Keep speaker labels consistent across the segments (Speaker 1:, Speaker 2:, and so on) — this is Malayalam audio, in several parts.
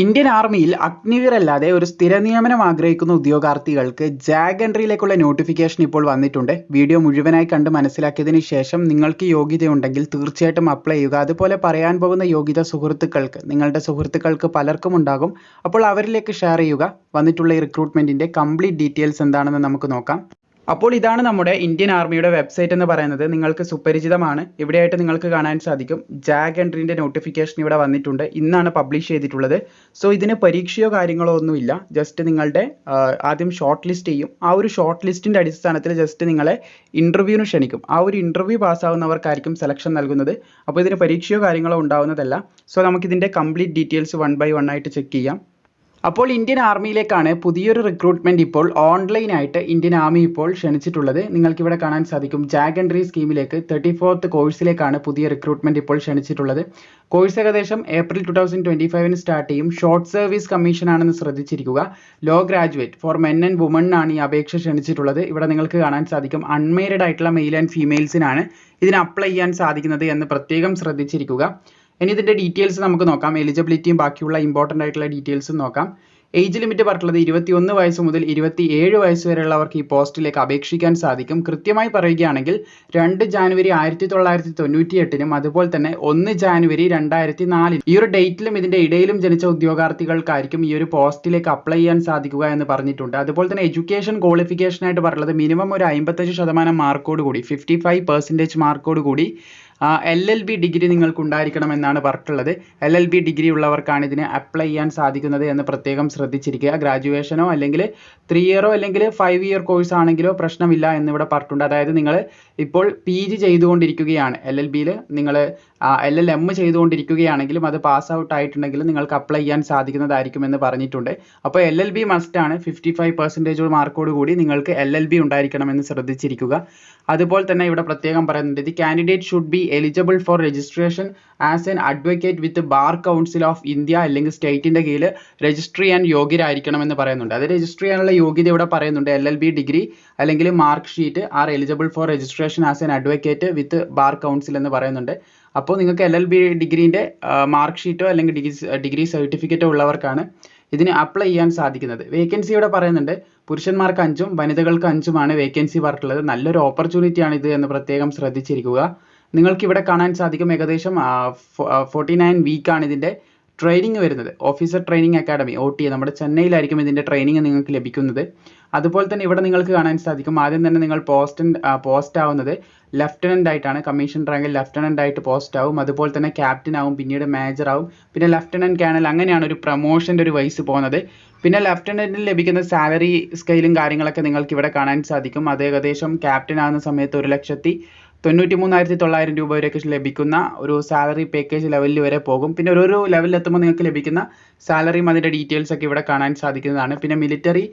Speaker 1: ഇന്ത്യൻ ആർമിയിൽ അഗ്നിവീർ അല്ലാതെ ഒരു സ്ഥിര നിയമനം ആഗ്രഹിക്കുന്ന ഉദ്യോഗാർത്ഥികൾക്ക് ജാഗ് എൻട്രിയിലേക്കുള്ള നോട്ടിഫിക്കേഷൻ ഇപ്പോൾ വന്നിട്ടുണ്ട്. വീഡിയോ മുഴുവനായി കണ്ട് മനസ്സിലാക്കിയതിന് ശേഷം നിങ്ങൾക്ക് യോഗ്യതയുണ്ടെങ്കിൽ തീർച്ചയായിട്ടും അപ്ലൈ ചെയ്യുക. അതുപോലെ പറയാൻ പോകുന്ന യോഗ്യത സുഹൃത്തുക്കൾക്ക് നിങ്ങളുടെ സുഹൃത്തുക്കൾക്ക് പലർക്കും ഉണ്ടാകും. അപ്പോൾ അവരിലേക്ക് ഷെയർ ചെയ്യുക. വന്നിട്ടുള്ള ഈ റിക്രൂട്ട്മെന്റിന്റെ കംപ്ലീറ്റ് ഡീറ്റെയിൽസ് എന്താണെന്ന് നമുക്ക് നോക്കാം. അപ്പോൾ ഇതാണ് നമ്മുടെ ഇന്ത്യൻ ആർമിയുടെ വെബ്സൈറ്റ് എന്ന് പറയുന്നത്. നിങ്ങൾക്ക് സുപരിചിതമാണ്. ഇവിടെയായിട്ട് നിങ്ങൾക്ക് കാണാൻ സാധിക്കും. ജാഗ് എൻട്രീന്റെ നോട്ടിഫിക്കേഷൻ ഇവിടെ വന്നിട്ടുണ്ട്. ഇന്നാണ് പബ്ലിഷ് ചെയ്തിട്ടുള്ളത്. സോ ഇതിന് പരീക്ഷയോ കാര്യങ്ങളോ ഒന്നുമില്ല. ജസ്റ്റ് നിങ്ങളുടെ ആദ്യം ഷോർട്ട് ലിസ്റ്റ് ചെയ്യും. ആ ഒരു ഷോർട്ട് ലിസ്റ്റിന്റെ അടിസ്ഥാനത്തിൽ ജസ്റ്റ് നിങ്ങളെ ഇന്റർവ്യൂവിന് ക്ഷണിക്കും. ആ ഒരു ഇന്റർവ്യൂ പാസ്സാവുന്നവർക്കായിരിക്കും സെലക്ഷൻ നൽകുന്നത്. അപ്പോൾ ഇതിന് പരീക്ഷയോ കാര്യങ്ങളോ ഉണ്ടാവുന്നതല്ല. So നമുക്കിതിന്റെ complete details one by one ആയിട്ട് ചെക്ക് ചെയ്യാം. അപ്പോൾ ഇന്ത്യൻ ആർമിയിലേക്കാണ് പുതിയൊരു റിക്രൂട്ട്മെന്റ് ഇപ്പോൾ ഓൺലൈനായിട്ട് ഇന്ത്യൻ ആർമി ഇപ്പോൾ ക്ഷണിച്ചിട്ടുള്ളത്. നിങ്ങൾക്ക് ഇവിടെ കാണാൻ സാധിക്കും. ജാഗ് എൻട്രി സ്കീമിലേക്ക് തേർട്ടി ഫോർത്ത് കോഴ്സിലേക്കാണ് പുതിയ റിക്രൂട്ട്മെന്റ് ഇപ്പോൾ ക്ഷണിച്ചിട്ടുള്ളത്. കോഴ്സ് ഏകദേശം ഏപ്രിൽ ടു തൗസൻഡ് ട്വന്റി ഫൈവിന് സ്റ്റാർട്ട് ചെയ്യും. ഷോർട്ട് സർവീസ് കമ്മീഷൻ ആണെന്ന് ശ്രദ്ധിച്ചിരിക്കുക. Law graduate for men and women ആണ് ഈ അപേക്ഷ ക്ഷണിച്ചിട്ടുള്ളത്. ഇവിടെ നിങ്ങൾക്ക് കാണാൻ സാധിക്കും. അൺമേരിഡ് ആയിട്ടുള്ള മെയിൽ ആൻഡ് ഫീമെയിൽസിനാണ് ഇതിന് അപ്ലൈ ചെയ്യാൻ സാധിക്കുന്നത് എന്ന് പ്രത്യേകം ശ്രദ്ധിച്ചിരിക്കുക. ഇനി ഇതിന്റെ ഡീറ്റെയിൽസ് നമുക്ക് നോക്കാം. എലിജിബിലിറ്റിയും ബാക്കിയുള്ള ഇമ്പോർട്ടന്റ് ആയിട്ടുള്ള ഡീറ്റെയിൽസും നോക്കാം. ഏജ് ലിമിറ്റ് പറഞ്ഞിട്ടുള്ളത് ഇരുപത്തിയൊന്ന് വയസ്സ് മുതൽ ഇരുപത്തി ഏഴ് വയസ്സ് വരെയുള്ളവർക്ക് ഈ പോസ്റ്റിലേക്ക് അപേക്ഷിക്കാൻ സാധിക്കും. കൃത്യമായി പറയുകയാണെങ്കിൽ രണ്ട് ജാനുവരി ആയിരത്തി തൊള്ളായിരത്തി തൊണ്ണൂറ്റി എട്ടിനും അതുപോലെ തന്നെ ഒന്ന് ജാനുവരി രണ്ടായിരത്തി നാലിൽ ഈ ഒരു ഡേറ്റിലും ഇതിന്റെ ഇടയിലും ജനിച്ച ഉദ്യോഗാർത്ഥികൾക്കായിരിക്കും ഈ ഒരു പോസ്റ്റിലേക്ക് അപ്ലൈ ചെയ്യാൻ സാധിക്കുക എന്ന് പറഞ്ഞിട്ടുണ്ട്. അതുപോലെ തന്നെ എഡ്യൂക്കേഷൻ ക്വാളിഫിക്കേഷൻ ആയിട്ട് പറയുന്നത് മിനിമം ഒരു അമ്പത്തഞ്ച് ശതമാനം മാർക്കോട് കൂടി ഫിഫ്റ്റി ഫൈവ് പെർസെന്റേജ് മാർക്കോട് കൂടി എൽ എൽ ബി ഡിഗ്രി നിങ്ങൾക്ക് ഉണ്ടായിരിക്കണം എന്നാണ് പറഞ്ഞിട്ടുള്ളത് എൽ എൽ ബി ഡിഗ്രി ഉള്ളവർക്കാണ് ഇതിന് അപ്ലൈ ചെയ്യാൻ സാധിക്കുന്നത് എന്ന് പ്രത്യേകം ശ്രദ്ധിച്ചിരിക്കുക. ഗ്രാജുവേഷനോ അല്ലെങ്കിൽ ത്രീ ഇയറോ അല്ലെങ്കിൽ ഫൈവ് ഇയർ കോഴ്സ് ആണെങ്കിലോ പ്രശ്നമില്ല എന്നിവിടെ പറഞ്ഞിട്ടുണ്ട്. അതായത് നിങ്ങൾ ഇപ്പോൾ പി ജി ചെയ്തുകൊണ്ടിരിക്കുകയാണ്. എൽ എൽ ബിയിൽ നിങ്ങൾ എൽ എൽ എം ചെയ്തുകൊണ്ടിരിക്കുകയാണെങ്കിലും അത് പാസ് ഔട്ട് ആയിട്ടുണ്ടെങ്കിലും നിങ്ങൾക്ക് അപ്ലൈ ചെയ്യാൻ സാധിക്കുന്നതായിരിക്കും എന്ന് പറഞ്ഞിട്ടുണ്ട്. അപ്പോൾ എൽ എൽ ബി മസ്റ്റ് ആണ്. ഫിഫ്റ്റി ഫൈവ് പെർസെന്റേജ് മാർക്കോട് കൂടി നിങ്ങൾക്ക് എൽ എൽ ബി ഉണ്ടായിരിക്കണമെന്ന് ശ്രദ്ധിച്ചിരിക്കുക. അതുപോലെ തന്നെ ഇവിടെ പ്രത്യേകം പറയുന്നുണ്ട്. The candidate should be eligible for registration as an advocate with Bar Council of India അല്ലെങ്കിൽ സ്റ്റേറ്റിന്റെ കീഴിൽ രജിസ്റ്റർ ചെയ്യാൻ യോഗ്യരായിരിക്കണം എന്ന് പറയുന്നുണ്ട്. അത് രജിസ്റ്റർ ചെയ്യാനുള്ള യോഗ്യത ഇവിടെ പറയുന്നുണ്ട്. എൽ എൽ ബി ഡിഗ്രി അല്ലെങ്കിൽ mark sheet are eligible for registration as an advocate with Bar Council എന്ന് പറയുന്നുണ്ട്. അപ്പോൾ നിങ്ങൾക്ക് എൽ എൽ ബി ഡിഗ്രീന്റെ മാർക്ക് ഷീറ്റോ അല്ലെങ്കിൽ ഡിഗ്രി ഡിഗ്രി സർട്ടിഫിക്കറ്റോ ഉള്ളവർക്കാണ് ഇതിന് അപ്ലൈ ചെയ്യാൻ സാധിക്കുന്നത്. വേക്കൻസി ഇവിടെ പറയുന്നുണ്ട്. പുരുഷന്മാർക്ക് അഞ്ചും വനിതകൾക്ക് അഞ്ചുമാണ് വേക്കൻസി പറഞ്ഞിട്ടുള്ളത്. നല്ലൊരു ഓപ്പർച്യൂണിറ്റി ആണ് ഇത് എന്ന് പ്രത്യേകം ശ്രദ്ധിച്ചിരിക്കുക. നിങ്ങൾക്ക് ഇവിടെ കാണാൻ സാധിക്കും ഏകദേശം ഫോർട്ടി നയൻ വീക്കാണ് ഇതിന്റെ ട്രെയിനിങ് വരുന്നത്. Officer training academy O T നമ്മുടെ ചെന്നൈയിലായിരിക്കും ഇതിന്റെ ട്രെയിനിങ് നിങ്ങൾക്ക് ലഭിക്കുന്നത്. അതുപോലെ തന്നെ ഇവിടെ നിങ്ങൾക്ക് കാണാൻ സാധിക്കും. ആദ്യം തന്നെ നിങ്ങൾ പോസ്റ്റ് പോസ്റ്റ് ആവുന്നത് ലെഫ്റ്റനന്റ് ആയിട്ടാണ്. കമ്മീഷൻ റാങ്കിൽ ലെഫ്റ്റനന്റ് ആയിട്ട് പോസ്റ്റ് ആവും. അതുപോലെ തന്നെ ക്യാപ്റ്റൻ ആവും. പിന്നീട് മേജർ ആവും. പിന്നെ ലെഫ്റ്റനന്റ് കേണൽ അങ്ങനെയാണ് ഒരു പ്രൊമോഷന്റെ ഒരു വയസ്സ് പോകുന്നത്. പിന്നെ ലെഫ്റ്റനന്റിന് ലഭിക്കുന്ന സാലറി സ്കെയിലും കാര്യങ്ങളൊക്കെ നിങ്ങൾക്ക് ഇവിടെ കാണാൻ സാധിക്കും. അത് ഏകദേശം ക്യാപ്റ്റൻ ആവുന്ന സമയത്ത് ഒരു ലക്ഷത്തി തൊണ്ണൂറ്റി മൂന്നായിരത്തി തൊള്ളായിരം രൂപ വരെയൊക്കെ ലഭിക്കുന്ന ഒരു സാലറി പാക്കേജ് ലെവലിൽ വരെ പോകും. പിന്നെ ഓരോരോ ലെവലിൽ എത്തുമ്പോൾ നിങ്ങൾക്ക് ലഭിക്കുന്ന സാലറിയും അതിന്റെ ഡീറ്റെയിൽസ് ഒക്കെ ഇവിടെ കാണാൻ സാധിക്കുന്നതാണ്. പിന്നെ മിലിറ്ററി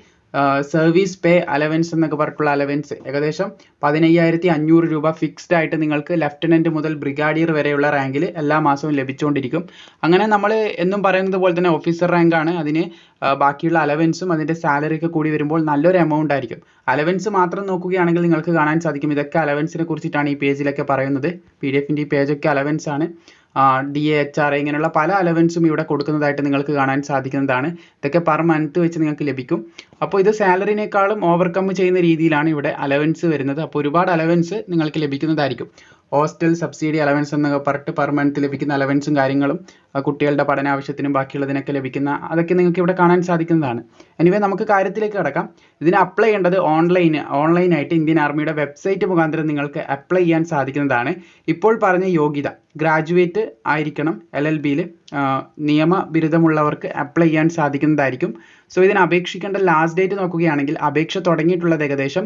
Speaker 1: സർവീസ് പേ അലവൻസ് എന്നൊക്കെ പറഞ്ഞിട്ടുള്ള അലവൻസ് ഏകദേശം പതിനയ്യായിരത്തി അഞ്ഞൂറ് രൂപ ഫിക്സ്ഡ് ആയിട്ട് നിങ്ങൾക്ക് ലെഫ്റ്റനന്റ് മുതൽ ബ്രിഗാഡിയർ വരെയുള്ള റാങ്കിൽ എല്ലാ മാസവും ലഭിച്ചുകൊണ്ടിരിക്കും. അങ്ങനെ നമ്മൾ എന്നും പറയുന്നത് പോലെ തന്നെ ഓഫീസർ റാങ്കാണ് അതിന് ബാക്കിയുള്ള അലവൻസും അതിന്റെ സാലറിയൊക്കെ കൂടി വരുമ്പോൾ നല്ലൊരു എമൗണ്ട് ആയിരിക്കും. അലവൻസ് മാത്രം നോക്കുകയാണെങ്കിൽ നിങ്ങൾക്ക് കാണാൻ സാധിക്കും. ഇതൊക്കെ അലവൻസിനെ കുറിച്ചിട്ടാണ് ഈ പേജിലൊക്കെ പറയുന്നത്. പി ഡി എഫിന്റെ ഈ പേജൊക്കെ അലവൻസ് ആണ്. ഡി എച്ച് ആർ ഇങ്ങനെയുള്ള പല അലവൻസും ഇവിടെ കൊടുക്കുന്നതായിട്ട് നിങ്ങൾക്ക് കാണാൻ സാധിക്കുന്നതാണ്. ഇതൊക്കെ പെർ മന്ത് വെച്ച് നിങ്ങൾക്ക് ലഭിക്കും. അപ്പോൾ ഇത് സാലറിനേക്കാളും ഓവർകം ചെയ്യുന്ന രീതിയിലാണ് ഇവിടെ അലവൻസ് വരുന്നത്. അപ്പോൾ ഒരുപാട് അലവൻസ് നിങ്ങൾക്ക് ലഭിക്കുന്നതായിരിക്കും. ഹോസ്റ്റൽ സബ്സിഡി അലവൻസ് എന്നൊക്കെ പറഞ്ഞിട്ട് പെർ മന്ത് ലഭിക്കുന്ന അലവൻസും കാര്യങ്ങളും കുട്ടികളുടെ പഠന ആവശ്യത്തിനും ബാക്കിയുള്ളതിനൊക്കെ ലഭിക്കുന്ന അതൊക്കെ നിങ്ങൾക്ക് ഇവിടെ കാണാൻ സാധിക്കുന്നതാണ്. എനിവേ നമുക്ക് കാര്യത്തിലേക്ക് കിടക്കാം. ഇതിന് അപ്ലൈ ചെയ്യേണ്ടത് ഓൺലൈൻ ഓൺലൈനായിട്ട് ഇന്ത്യൻ ആർമിയുടെ വെബ്സൈറ്റ് മുഖാന്തരം നിങ്ങൾക്ക് അപ്ലൈ ചെയ്യാൻ സാധിക്കുന്നതാണ്. ഇപ്പോൾ പറഞ്ഞ യോഗ്യത ഗ്രാജുവേറ്റ് ആയിരിക്കണം എൽ എൽ ബിയിൽ നിയമ ബിരുദമുള്ളവർക്ക് അപ്ലൈ ചെയ്യാൻ സാധിക്കുന്നതായിരിക്കും. സോ ഇതിന് അപേക്ഷിക്കേണ്ട ലാസ്റ്റ് ഡേറ്റ് നോക്കുകയാണെങ്കിൽ അപേക്ഷ തുടങ്ങിയിട്ടുള്ളത് ഏകദേശം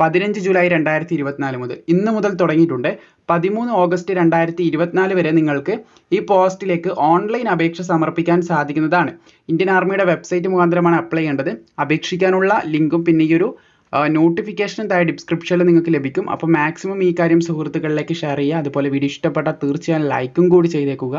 Speaker 1: പതിനഞ്ച് ജൂലൈ രണ്ടായിരത്തി ഇരുപത്തിനാല് മുതൽ. ഇന്ന് മുതൽ തുടങ്ങിയിട്ടുണ്ട്. പതിമൂന്ന് ഓഗസ്റ്റ് രണ്ടായിരത്തി ഇരുപത്തിനാല് വരെ നിങ്ങൾക്ക് ഈ പോസ്റ്റിലേക്ക് ഓൺലൈൻ അപേക്ഷ സമർപ്പിക്കാൻ സാധിക്കുന്നതാണ്. ഇന്ത്യൻ ആർമിയുടെ വെബ്സൈറ്റ് മുഖാന്തരമാണ് അപ്ലൈ ചെയ്യേണ്ടത്. അപേക്ഷിക്കാനുള്ള ലിങ്കും പിന്നെ ഈ ഒരു നോട്ടിഫിക്കേഷനും താഴെ ഡിസ്ക്രിപ്ഷനിൽ നിങ്ങൾക്ക് ലഭിക്കും. അപ്പോൾ മാക്സിമം ഈ കാര്യം സുഹൃത്തുക്കളിലേക്ക് ഷെയർ ചെയ്യുക. അതുപോലെ വീഡിയോ ഇഷ്ടപ്പെട്ടാൽ തീർച്ചയായും ലൈക്കും കൂടി ചെയ്തേക്കുക.